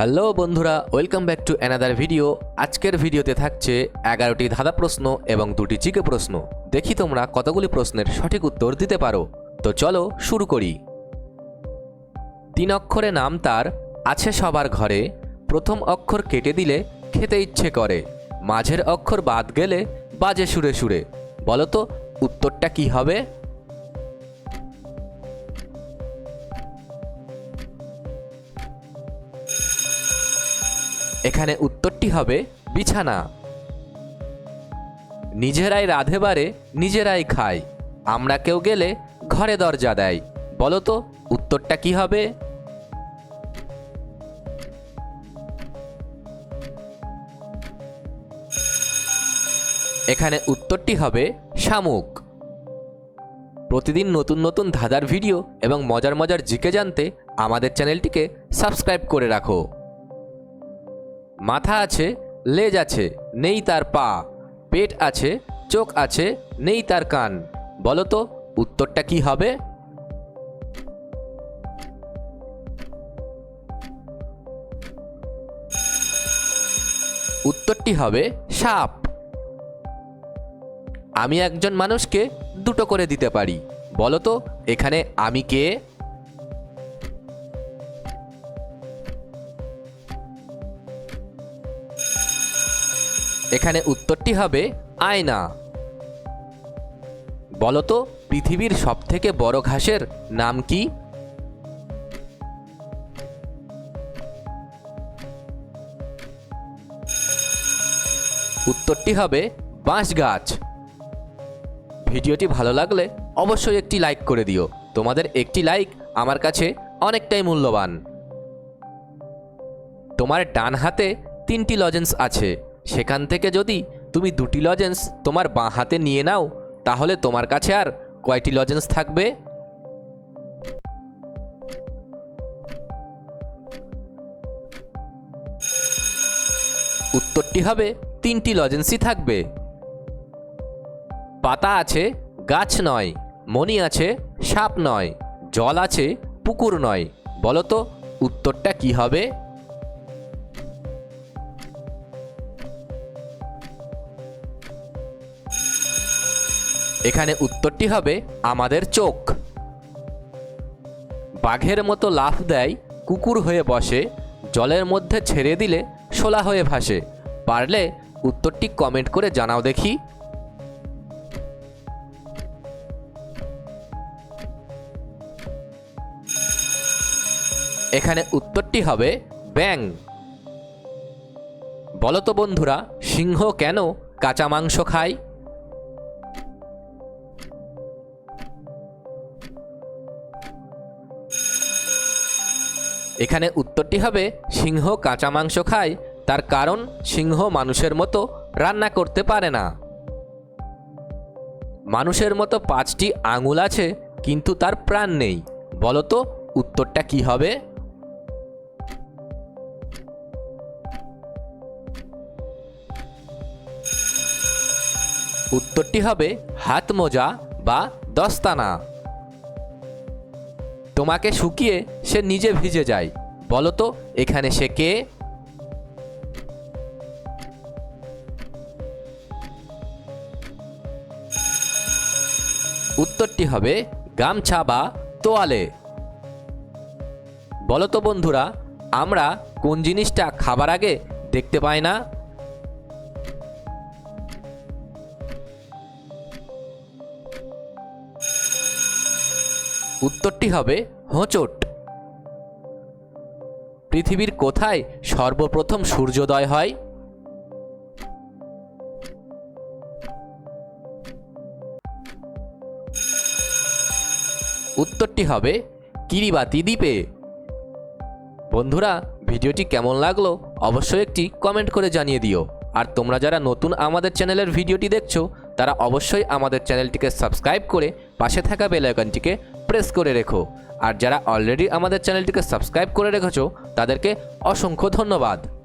Hello বন্ধুরা welcome back to another video আজকের ভিডিওতে থাকছে এগারোটি ধাঁধা প্রশ্ন এবং দুটি জিকে প্রশ্ন। দেখি তোমরা কতগুলি প্রশ্নের সঠিক উত্তর দিতে পারো। তো চলো শুরু করি। তিন অক্ষরে নাম তার, আছে সবার ঘরে। প্রথম অক্ষর কেটে দিলে খেতে ইচ্ছে করে। মাঝের অক্ষর বাদ গেলে বাজে সুরে সুরে। বলো তো, উত্তরটা কি হবে? এখানে উত্তরটি হবে বিছানা। নিজেরাই রাধে বারে নিজেরাই খায়। আমরা কেউ গেলে ঘরে দরজা দেয়। বলো তো, উত্তরটা কি হবে? এখানে উত্তরটি হবে শামুক। প্রতিদিন নতুন নতুন ধাঁধার ভিডিও এবং মজার মজার জিকে জানতে আমাদের চ্যানেলটিকে সাবস্ক্রাইব করে রাখো। মাথা আছে, লেজ আছে, নেই তার পা। পেট আছে, চোখ আছে, নেই তার কান। বলো তো, উত্তরটা কি হবে? উত্তরটি হবে সাপ। আমি একজন মানুষকে দুটো করে দিতে পারি। বলো তো, এখানে আমি কে? এখানে উত্তরটি হবে আয়না। বলো তো পৃথিবীর সবথেকে বড় ঘাসের নাম কি? উত্তরটি হবে বাঁশ গাছ ভিডিওটি ভালো লাগলে অবশ্যই একটি লাইক করে দিও। তোমাদের একটি লাইক আমার কাছে অনেকটাই মূল্যবান। তোমার ডান হাতে তিনটি লজেন্স আছে। সেখান থেকে যদি তুমি দুটি লজেন্স তোমার বাঁ হাতে নিয়ে নাও, তাহলে তোমার কাছে আর কয়টি লজেন্স থাকবে? উত্তরটি হবে, তিনটি লজেন্সই থাকবে। পাতা আছে, গাছ নয়, মণি আছে, সাপ নয়, জল আছে, পুকুর নয়। বলো তো, উত্তরটা কি হবে? এখানে উত্তরটি হবে আমাদের চোখ। বাঘের মতো লাফ দেয়, কুকুর হয়ে বসে, জলের মধ্যে ছেড়ে দিলে শোলা হয়ে ভাসে। পারলে উত্তরটি কমেন্ট করে জানাও দেখি। এখানে উত্তরটি হবে ব্যাং বলতো বন্ধুরা, সিংহ কেন কাঁচা মাংস খায়? এখানে উত্তরটি হবে, সিংহ কাঁচা মাংস খায়, তার কারণ সিংহ মানুষের মতো রান্না করতে পারে না। মানুষের মতো পাঁচটি আঙুল আছে, কিন্তু তার প্রাণ নেই। বলো তো, উত্তরটা কি হবে? উত্তরটি হবে, হাত মোজা বা দস্তানা। তোমাকে শুকিয়ে সে নিজে ভিজে যায়। বলো তো, এখানে সে কে? উত্তরটি হবে, গামছা বা তোয়ালে। বলো তো বন্ধুরা, আমরা কোন জিনিসটা খাবার আগে দেখতে পাই না? উত্তরটি হবে হোঁচট। পৃথিবীর কোথায় সর্বপ্রথম সূর্যোদয় হয়? উত্তরটি হবে কিরিবাতি দ্বীপে। বন্ধুরা, ভিডিওটি কেমন লাগল? অবশ্যই একটি কমেন্ট করে জানিয়ে দিও। আর তোমরা যারা নতুন আমাদের চ্যানেলের ভিডিওটি দেখছ তারা অবশ্যই আমাদের চ্যানেলটিকে সাবস্ক্রাইব করে পাশে থাকা বেল আইকনটিকে প্রেস করে রেখো। আর যারা অলরেডি আমাদের চ্যানেলটিকে সাবস্ক্রাইব করে রেখেছো, তাদেরকে অসংখ্য ধন্যবাদ।